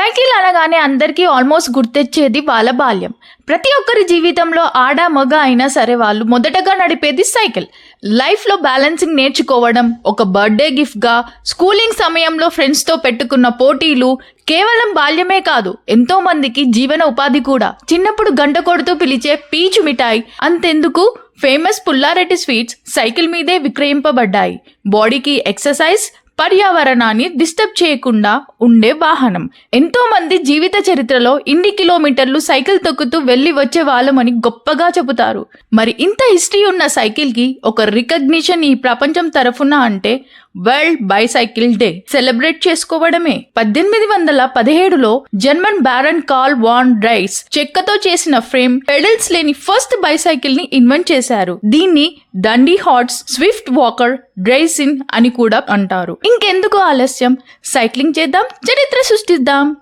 Cycle అనగానే అందరికీ almost గుర్తొచ్చేది వాళ్ళ బాల్యం. ప్రతి ఒక్కరి జీవితంలో ఆడ మగ అయినా సరే వాళ్ళు మొదటగా నడిపేది సైకిల్. లైఫ్లో బ్యాలెన్సింగ్ నేర్చుకోవడం ఒక బర్త్డే గిఫ్ట్గా స్కూలింగ్ సమయంలో ఫ్రెండ్స్తో పెట్టుకున్న పోటీలు కేవలం బాల్యమే కాదు ఎంతో మందికి జీవన ఉపాధి కూడా. చిన్నప్పుడు గంట కొడుతూ పిలిచే పీచు మిఠాయి అంతెందుకు? ఫేమస్ పుల్లారెడ్డి స్వీట్స్ సైకిల్ మీదే విక్రయింపబడ్డాయి. బాడీకి ఎక్సర్సైజ్ పర్యావరణాన్ని డిస్టర్బ్ చేయకుండా ఉండే వాహనం. ఎంతో మంది జీవిత చరిత్రలో ఇన్ని కిలోమీటర్లు సైకిల్ తొక్కుతూ వెళ్ళి వచ్చే వాళ్ళమని గొప్పగా చెబుతారు. మరి ఇంత హిస్టరీ ఉన్న సైకిల్కి ఒక రికగ్నిషన్ ఈ ప్రపంచం తరఫున అంటే వరల్డ్ బైసైకిల్ డే. సెలబ్రేట్ చేసుకోవడమే. పద్దెనిమిది వందల పదిహేడులో German baron Karl von Drais చెక్కతో చేసిన ఫ్రేమ్ పెడల్స్ లేని ఫస్ట్ బైసైకిల్ని ఇన్వెంట్ చేశారు. దీన్ని dandy horse swift walker draisine అని కూడా అంటారు. ఇంకెందుకు ఆలస్యం? సైక్లింగ్ చేద్దాం చరిత్ర సృష్టిద్దాం.